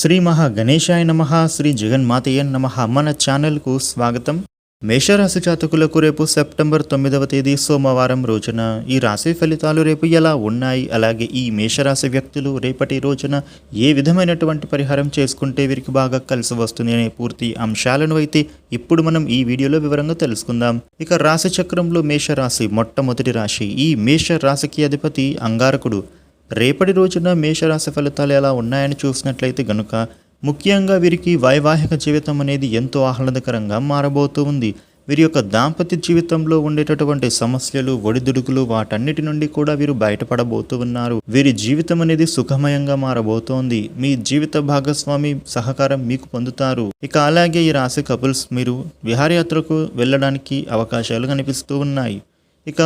శ్రీ మహా గణేశాయ నమ శ్రీ జగన్మాతయ్య నమ. మన ఛానల్కు స్వాగతం. మేషరాశి జాతకులకు రేపు సెప్టెంబర్ తొమ్మిదవ తేదీ సోమవారం రోజున ఈ రాశి ఫలితాలు రేపు ఎలా ఉన్నాయి? అలాగే ఈ మేషరాశి వ్యక్తులు రేపటి రోజున ఏ విధమైనటువంటి పరిహారం చేసుకుంటే వీరికి బాగా కలిసి వస్తుంది అనే పూర్తి అంశాలను అయితే ఇప్పుడు మనం ఈ వీడియోలో వివరంగా తెలుసుకుందాం. ఇక రాశి చక్రంలో మేషరాశి మొట్టమొదటి రాశి. ఈ మేష రాశికి అధిపతి అంగారకుడు. రేపటి రోజున మేషరాశి ఫలితాలు ఎలా ఉన్నాయని చూసినట్లయితే గనుక ముఖ్యంగా వీరికి వైవాహిక జీవితం అనేది ఎంతో ఆహ్లాదకరంగా మారబోతూ ఉంది. వీరి యొక్క దాంపత్య జీవితంలో ఉండేటటువంటి సమస్యలు ఒడిదుడుకులు వాటన్నిటి నుండి కూడా వీరు బయటపడబోతూ ఉన్నారు. వీరి జీవితం అనేది సుఖమయంగా మారబోతోంది. మీ జీవిత భాగస్వామి సహకారం మీకు పొందుతారు. ఇక అలాగే ఈ రాశి కపుల్స్ మీరు విహారయాత్రకు వెళ్ళడానికి అవకాశాలు కనిపిస్తూ ఉన్నాయి. ఇక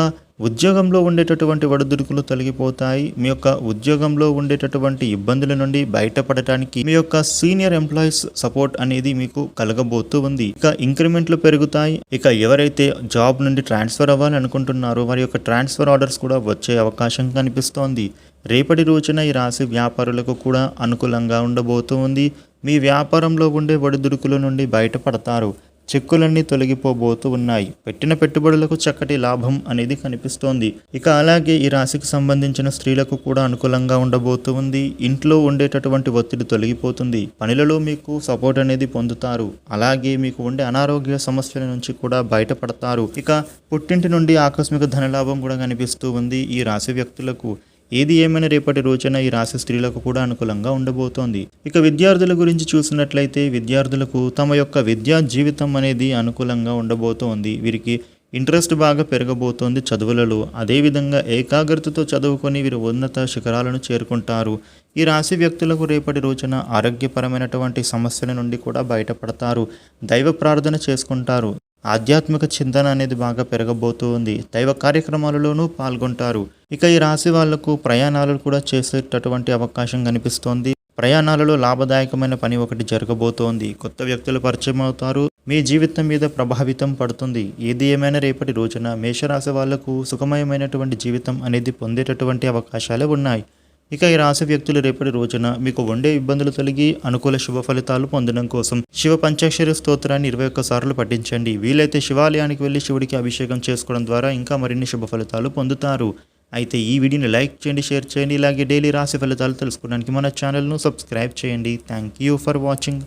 ఉద్యోగంలో ఉండేటటువంటి ఒడిదుడుకులు తొలగిపోతాయి. మీ యొక్క ఉద్యోగంలో ఉండేటటువంటి ఇబ్బందుల నుండి బయటపడటానికి మీ యొక్క సీనియర్ ఎంప్లాయీస్ సపోర్ట్ అనేది మీకు కలగబోతూ ఉంది. ఇక ఇంక్రిమెంట్లు పెరుగుతాయి. ఇక ఎవరైతే జాబ్ నుండి ట్రాన్స్ఫర్ అవ్వాలి అనుకుంటున్నారో వారి యొక్క ట్రాన్స్ఫర్ ఆర్డర్స్ కూడా వచ్చే అవకాశం కనిపిస్తోంది. రేపటి రోజున ఈ రాశి వ్యాపారులకు కూడా అనుకూలంగా ఉండబోతూ ఉంది. మీ వ్యాపారంలో ఉండే ఒడిదుడుకుల నుండి బయటపడతారు. చెక్కులన్నీ తొలగిపోబోతూ ఉన్నాయి. పెట్టిన పెట్టుబడులకు చక్కటి లాభం అనేది కనిపిస్తోంది. ఇక అలాగే ఈ రాశికి సంబంధించిన స్త్రీలకు కూడా అనుకూలంగా ఉండబోతూ ఉంది. ఇంట్లో ఉండేటటువంటి ఒత్తిడి తొలగిపోతుంది. పనులలో మీకు సపోర్ట్ అనేది పొందుతారు. అలాగే మీకు ఉండే అనారోగ్య సమస్యల నుంచి కూడా బయటపడతారు. ఇక పుట్టింటి నుండి ఆకస్మిక ధనలాభం కూడా కనిపిస్తూ ఉంది ఈ రాశి వ్యక్తులకు. ఏది ఏమైనా రేపటి రోజున ఈ రాశి స్త్రీలకు కూడా అనుకూలంగా ఉండబోతోంది. ఇక విద్యార్థుల గురించి చూసినట్లయితే విద్యార్థులకు తమ యొక్క విద్యా జీవితం అనేది అనుకూలంగా ఉండబోతోంది. వీరికి ఇంట్రెస్ట్ బాగా పెరగబోతోంది చదువులలో. అదేవిధంగా ఏకాగ్రతతో చదువుకొని వీరు ఉన్నత శిఖరాలను చేరుకుంటారు. ఈ రాశి వ్యక్తులకు రేపటి రోజున ఆరోగ్యపరమైనటువంటి సమస్యల నుండి కూడా బయటపడతారు. దైవ ప్రార్థన చేసుకుంటారు. ఆధ్యాత్మిక చింతన అనేది బాగా పెరగబోతూ ఉంది. దైవ కార్యక్రమాలలోనూ పాల్గొంటారు. ఇక ఈ రాశి వాళ్ళకు ప్రయాణాలు కూడా చేసేటటువంటి అవకాశం కనిపిస్తోంది. ప్రయాణాలలో లాభదాయకమైన పని ఒకటి జరగబోతోంది. కొత్త వ్యక్తులు పరిచయం అవుతారు. మీ జీవితం మీద ప్రభావితం పడుతుంది. ఏది ఏమైనా రేపటి రోజున మేషరాశి వాళ్ళకు సుఖమయమైనటువంటి జీవితం అనేది పొందేటటువంటి అవకాశాలు ఉన్నాయి. ఇక ఈ రాశి వ్యక్తులు రేపటి రోజున మీకు వండే ఇబ్బందులు తొలగి అనుకూల శుభ ఫలితాలు పొందడం కోసం శివ పంచాక్షరి స్తోత్రాన్ని ఇరవై ఒక్క సార్లు పఠించండి. వీలైతే శివాలయానికి వెళ్ళి శివుడికి అభిషేకం చేసుకోవడం ద్వారా ఇంకా మరిన్ని శుభ ఫలితాలు పొందుతారు. అయితే ఈ వీడియోని లైక్ చేయండి షేర్ చేయండి ఇలాగే డైలీ రాశి ఫలితాలు తెలుసుకోవడానికి మన ఛానల్ను సబ్స్క్రైబ్ చేయండి. Thank you for watching.